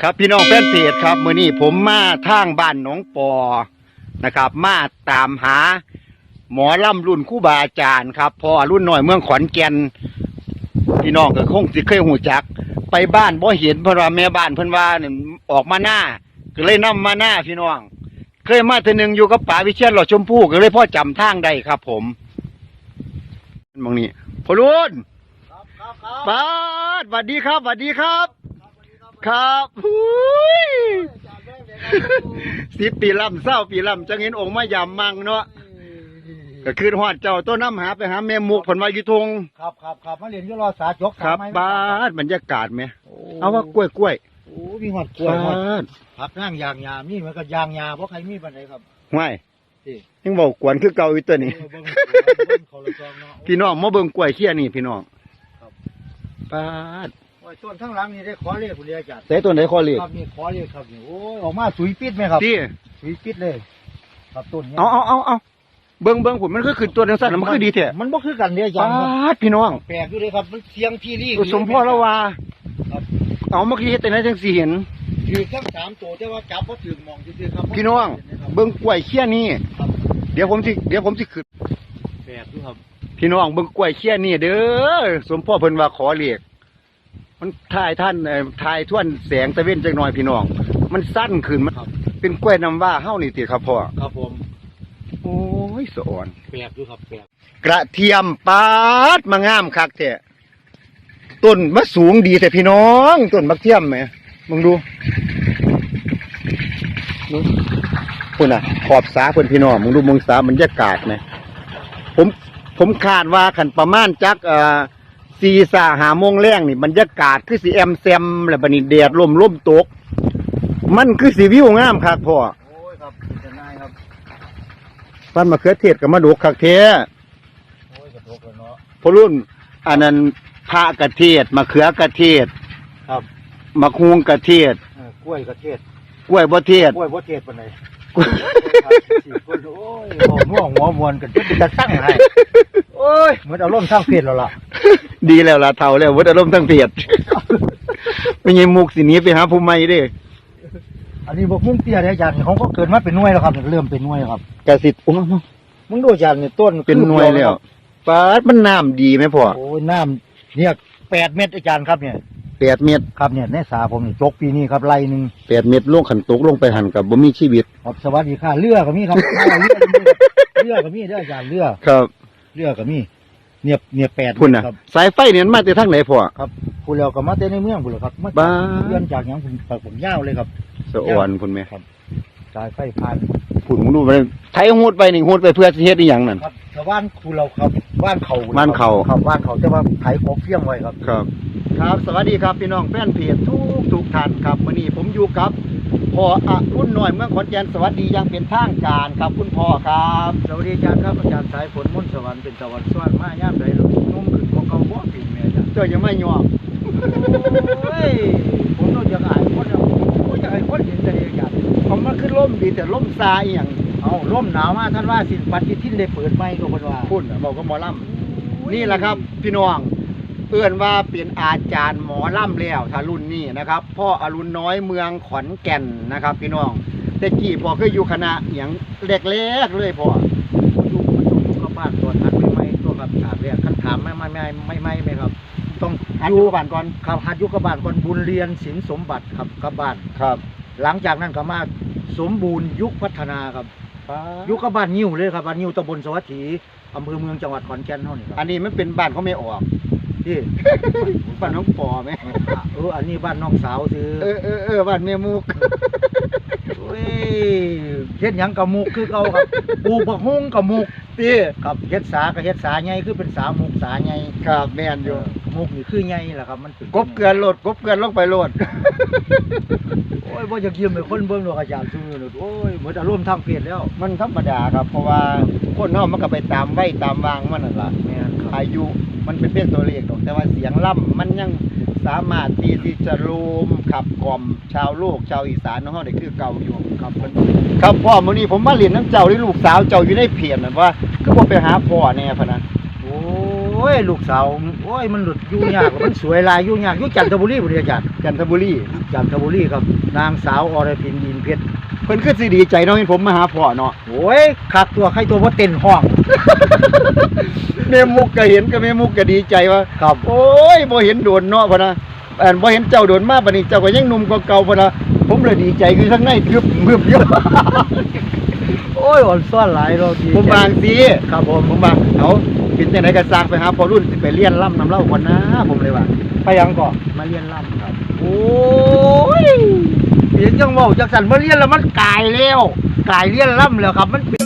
ครับพี่น้องแฟนเพจครับมือนี้ผมมาทางบ้านหนองปอนะครับ มาตามหา หมอล่ำรุ่นคู่บาอาจารย์ครับพอรุ่นหน่อยเมืองขอนแก่นพี่น้องก็คงสิเคยหูจัก ไปบ้านบ่เห็นเพราะว่าแม่บ้านเพิ่นว่านั่นออกมาหน้า ก็เลยนํมาหน้าพี่น้อง เคยมาเทื่อหนึงอยู่กับป๋าวิเชียรหล่อชมพู่ก็เลยพ่อจำทางได้ครับ ผมมองนี้พ่อรุ่นครับครับครับป้าสวัสดีครับสวัสดีครับ ครับหุยสิบปีลำเศร้าปีลำจังเห็นองค์มายำมังเนาะก็คือหอดเจ้าต้นน้ำหาไปหาแม่มุกผลวาอยุทงครับครับครับมาเรียนอยุรอสาจกครับสามไม้บ้าดบรรยากาศไหมเอาว่ากล้วยกล้วยโอ้มีหอดกล้วยบ้หอดาดผักนั่งยางยามีเหมือนกับยางยาเพราะใครมีปันไหนครับห้วยที่ยังบอกกวนคือเก่าอีกตัวนี้เออเบิ่งเบิ่งเขาเลยจองเนาะพี่น้องมาเบิ่งกล้วยเขี้ยนี่พี่น้องครับป้าด โอ้ยต้นทั้งหลังนี่ได้ขอเรียกคุณเรียกอาจารย์ใส่ตัวไหนคอเลียครับนี่ขอเรียกครับนี่โอ้ยออกมาสุยปิดไหมครับที่สุยปิดเลย ครับต้นนี้ยเอาเอาเอาเอาเบิ่งเบิ่งผมมันก็คือตัวจังสั้นแล้วมันคือดีแท้มันบ่คือกันเรียอาจาป้ารย์ครับดพี่น้องแปลกอยู่เลยครับมันเสียงที่รี่สมพ่อละว่าครับเอาเมื่อกี้เฮ็ดแต่ไหนจังสีเห็นถือทั้งสามตัวแต่ว่าจับว่าถือมองซื่อๆครับพี่น้อง เบิ่งกล้วยเขี้ยนี่ครับเดี๋ยวผมสิเดี๋ยวผมสิขึ้นแปลกอยู่ครับพี่น้องเบิ่งกล้วยเขี้ยนี่เด้อสมพ่อเพิ่นว่าขอเรียก มันทายท่านเอ่อทายท่วนแสงตะเว้นจักหน่อยพี่น้อง มันสั้นขึ้นมันครับเป็นกล้วยน้ำว่าเฮานี่ติครับพ่อครับผมโอ้ยสะอ่อนแปลกอยู่ครับแปลกกระเทียมปาดมางามคักแท้ต้นมะสูงดีแต่พี่น้องต้นบักเทียมแหมมึงดูดูพุ่นน่ะ ขอบสาเพิ่นพี่น้องมึงดูมึงสาบรรยากาศไหมผมผมคาดว่าขันประมาณจักเอ่อ สีสาหาโมงแรงนี่บรรยากาศคือสีแอมแซมแล้วบัดนี้แดดลมลมตก มันคือสีวิวงามคักพ่อโอ้ยครับเป็นนายครับปั้นมะเขือเทศกับมะดุกคักแท้โอ้ยกระทบเลยเนาะพอรุ่นอันนั้นพระกระเทศมะเขือกระเทศครับมะคูงกระเทศเออกล้วยกระเทศกล้วยบ่เทศ กล้วยบ่เทศปานไหนสี่คนโอ้ยหัวม่วงหัวมวนกันจะจะตั้งให้โอ้ยเหมือนอารมณ์ทางเพศแล้วล่ะ ดีแล้วล่ะเท่าแล้ววัดอารมณ์ทั้งเพียดไม่ใช่มุกสิหนี้ไปหาผู้ใหม่เด้อันนี้บอกมุ่งเตี้ยเนี่ยอาจารย์เขาก็เกิดมาเป็นหน่วยแล้วครับ เริ่มเป็นหน่วยแล้วครับกระสิทธิ์โอ้มึงดูอาจารย์เนี่ยต้นเป็นหน่วยแล้วปาดมันน้ำดีไหมพ่อโอ้ยน้ำเนี่ยแปดเม็ดอาจารย์ครับเนี่ยแปดเม็ดครับเนี่ยในสาผมนี่จกปีนี้ครับไรหนึ่งแปดเม็ดลงขันตกลงไปหันกับบ่มีชีวิตครับสวัสดีค่ะเรือก็มีครับเรือก็มีครับเรือก็มีเด้ออาจารย์เรือครับเรือก็มี เนี่ยเนี่ยแปดพุ่นน่ะ ครับสายไฟเนี่ยมันมาแต่ทางไหนพ่อครับพูดแล้วก็มาแต่ในเมืองพูดแล้วครับมาบ้า เลื่อนจากหยังผมปากผมยาวเลยครับสะอ่อนพุ่นแม่สายไฟผ่านพุ่นมึงดูมันไทยหูดไปนี่หูดไปเพื่อสิเฮ็ดอีหยังนั่น ครับชาวบ้านคูเราครับบ้านเขาบ้านเขา ครับบ้านเขาแต่ว่าไถกบเฟี้ยงไว้ครับ ครับ ครับ สวัสดีครับ พี่น้องแฟนเพจทุกทุกท่านครับวันนี้ผมอยู่กับ พ่ออรุ่นหน่อยเมืองขอนแก่นสวัสดีอยังเป็นทางการครับคุณพ่อครับสวัสดีอาจารย์ครับอาจารย์สายฝนมนต์สวรรค์เป็นสวรรค์สวรรค์มาย่ามใดหลงนุ่มขึ้นของเขาบ่ปีนแม่อาจารย์เจ้ายังไม่ยอมโอ้ยผมต้องจะอายคนเอาผมอยากให้คนเห็นแต่เดียวอาจารย์เขามาขึ้นล่มดีแต่ล่มซาอีหยังเอาร่มหนาวมาท่านว่าสินปัดที่ทิ้นได้เปิดไม้ก็คนว่าพุ่นน่ะบอกก็หมอลำนี่แหละครับพี่น้อง เอื้อนว่าเป็นอาจารย์หมอลำแล้วถ้ารุ่นนี้นะครับ พ่ออรุณน้อยเมืองขอนแก่นนะครับ พี่น้องแต่กี้พ่อเคยอยู่คณะอหย่างแรกๆเลยพ่ออยู่มันต้องอยู่กับบ้านตอนหัดไม่ไม่ตัวกับฉากแรกคันถามไม่ไม่ไม่ไม่ไม่ไม่ครับ ต้องอันออยู่ยู่บ้านก่อนครับหัดอยู่กับบ้านก่อนบุญเรียนศิลสมบัติครับกับบ้านครับ หลังจากนั้นก็มาสมบูรณ์ยุคพัฒนาครับยุคกับบ้านยิ้วเลยครับบ้านยิ้วตำบลสวัสดีอำเภอเมืองจังหวัดขอนแก่นเท่านี้คอัรับนนี้มันเป็นบ้านเขาไม่ออก ที่บ้านน้องปอไหมเอออันนี้บ้านน้องสาวซื้อเออเออเออบ้านเมียมุกโอ้ยเฮ็ดหยังกับมุกคือเก่าครับปลูกบักฮุ้งกับมุกพี่ครับเฮ็ดสากับเฮ็ดสาใหญ่คือเป็นสามุกสาใหญ่ครับแม่นอยู่มุกนี่คือใหญ่แหละครับ มันเป็นกบเกลือนโลดกบเกลือนลงไปโลดโอ้ยบ่อยากยืมให้คนเบิ่งดอกอาจารย์ซื่อเลยโอ้ยเหมือนอารมณ์ทางเพศแล้ว มันธรรมดาครับ เพราะว่าคนเฮามันก็ไปตามไว้ตามวางมันนั่นล่ะแม่นครับ อายุ มันเป็นเพียงตัวเลขดอกแต่ว่าเสียงล่ำมันยังสามารถที่ที่จะรวมขับกล่อมชาวโลกชาวอีสานของเฮาได้คือเก่าอยู่ครับเพิ่นครับพ่อมื้อนี้ผมมาเรียนน้ำเจ้าที่ลูกสาวเจ้าอยู่ในเพียนนั่นว่าคือบ่ไปหาพ่อแน่พะนะโอ้ยลูกสาวโอ้อ้ยมันหลุดยุ่งยากมันสวยหลายยุ่งยากอยู่จันทบุรีบ่ดีอาจารย์จันทบุรีจันทบุรีครับ นางสาวอรพินดินเพชร เพิ่นคือสิดีใจเนาะเห็นผมมาหาพ่อเนาะโอ้ยคักตัวใครตัวว่าเต้นห้อง แม่มุกก็เห็นก็แม่มุกก็ดีใจว่าครับ โอ้ยบ่เห็นโดนเนาะพ่นนะอันบ่เห็นเจ้าโดนมาบัดนี้เจ้าก็ยังหนุ่มกว่าเก่าพ่นนะผมเลยดีใจคือข้างในทึบมึบอยู่ โอ้ยอ่อนซ่อนหลายเราดีผมบางสิครับผมผมว่าเอาเป็นจังไดก็สร้างไปหาพอรุ่นสิไปเรียนล่ำนำเล่าก่อนนะ ผมเลยว่าไปยังก่อนมาเรียนล่ำครับ โอ้ย เห็นจังเว่ากสันเมื่อเรียนแล้วมันกายแล้วกายเรียนล่ำแล้วครับมันเป็น